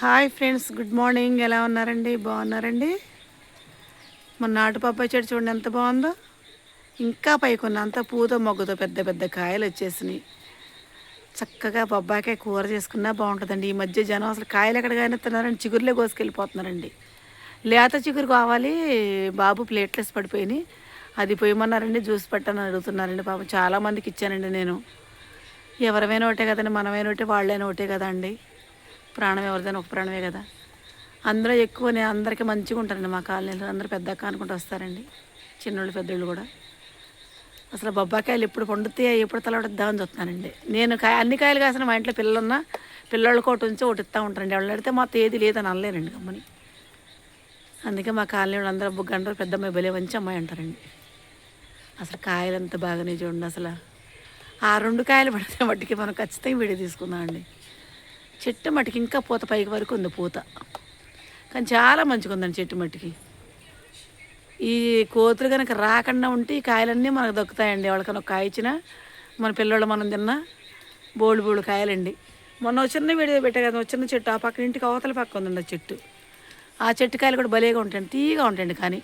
Hi friends good morning. ఎలా ఉన్నారండి? బాగున్నారండి? మన నాటు పప్పాయి చెట్టు చూడండి ఎంత బాగుందో. ఇంకా పైకున్న అంత పూతో మొగ్గుతో పెద్ద పెద్ద కాయలు వచ్చేసినాయి. చక్కగా బొబ్బాకాయ కూర చేసుకున్నా బాగుంటుందండి. ఈ మధ్య జనం అసలు కాయలు ఎక్కడికైనా తిన్నారని చిగురులే కోసుకెళ్ళిపోతున్నారండి. లేత చిగురు కావాలి బాబు ప్లేట్లెస్ పడిపోయినాయి. అది పోయమన్నారండి జ్యూస్ పెట్టని అడుగుతున్నారండి పాపం. చాలామందికి ఇచ్చానండి నేను. ఎవరమైనా ఒకటే కదండి మనమైనా ఒకటే వాళ్ళైనా ఒకటే కదా అండి ప్రాణం ఎవరిదైనా ఒక ప్రాణమే కదా. అందరూ ఎక్కువ నేను అందరికీ మంచిగా ఉంటారండి మా కాలనీలో. అందరూ పెద్ద అక్క అనుకుంటూ వస్తారండి. చిన్నోళ్ళు పెద్దోళ్ళు కూడా. అసలు బొబ్బాకాయలు ఎప్పుడు పండుతాయి ఎప్పుడు తలబడిద్దామని చూస్తున్నానండి. నేను కాయ అన్ని కాయలు కాసిన మా ఇంట్లో పిల్లలున్నా పిల్లలకి ఒకటి ఉంచి ఒకటి ఇస్తూ ఉంటారండి వాళ్ళు అడితే మా ఏది లేదని అనలేనండి గమ్మని. అందుకే మా కాలనీలో అందరూ గంటలు పెద్ద అమ్మాయి భలే మంచి అమ్మాయి అంటారండి. అసలు కాయలు ఎంత బాగానే చూడండి అసలు. ఆ రెండు కాయలు పడితే మట్టికి మనం ఖచ్చితంగా వీడియో తీసుకుందామండి. చెట్టు మట్టికి ఇంకా పూత పైకి వరకు ఉంది పూత. కానీ చాలా మంచిగా ఉందండి చెట్టు మట్టికి. ఈ కోతులు కనుక రాకుండా ఉంటే ఈ కాయలన్నీ మనకు దొక్కుతాయండి. ఎవరికైనా ఒక కాయ ఇచ్చినా మన పిల్లలు మనం తిన్నా బోళ్ళు బోళ్ళు కాయలండి. మొన్న వచ్చిన చిన్న వీడియో పెట్టా కదా చిన్న చెట్టు ఆ పక్కన ఇంటికి అవతల పక్క ఉందండి ఆ చెట్టు. ఆ చెట్టు కాయలు కూడా భలేగా ఉంటాయండి తీగా ఉంటాయండి కానీ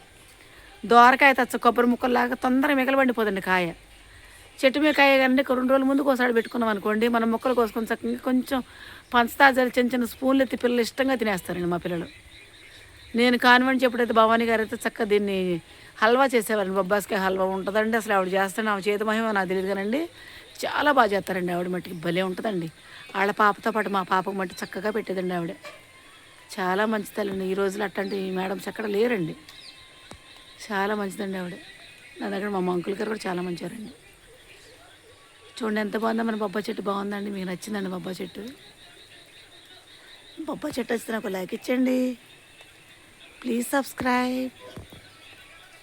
దోరకాయ తచ్చ కొబ్బరి ముక్కల్లాగా తొందరగా మిగలబండిపోదండి కాయ. చెట్టు మీద కాయ రెండు రోజుల ముందు ఒకసారి పెట్టుకున్నాం అనుకోండి మనం మొక్కలు కోసుకొని చక్కగా కొంచెం పంచదాజాలు చిన్న చిన్న స్పూన్లు ఎత్తి పిల్లలు ఇష్టంగా తినేస్తారండి మా పిల్లలు. నేను కాన్వెంట్ చెప్పుడైతే భవానీ గారు అయితే చక్కగా దీన్ని హల్వా చేసేవారండి బొబ్బాస్కాయ హల్వా ఉంటుందండి అసలు ఆవిడ చేస్తాను ఆవిడ చేతి మహిమ నాకు తెలియదు కానండి చాలా బాగా చేస్తారండి ఆవిడ మట్టికి భలే ఉంటుందండి. వాళ్ళ పాపతో పాటు మా పాపకు మట్టి చక్కగా పెట్టేదండి ఆవిడ. చాలా మంచిదండి ఈ రోజులు అట్లాంటి మేడమ్స్ అక్కడ లేరండి. చాలా మంచిదండి ఆవిడ. నా దగ్గర మా అంకుల్ గారు కూడా చాలా మంచివారండి. చూడండి ఎంత బాగుందో మన బొబ్బా చెట్టు బాగుందండి. మీకు నచ్చిందండి బొబ్బా చెట్టు. బొబ్బా చెట్టు వస్తే నాకు లైక్ ఇచ్చండి ప్లీజ్ సబ్స్క్రైబ్.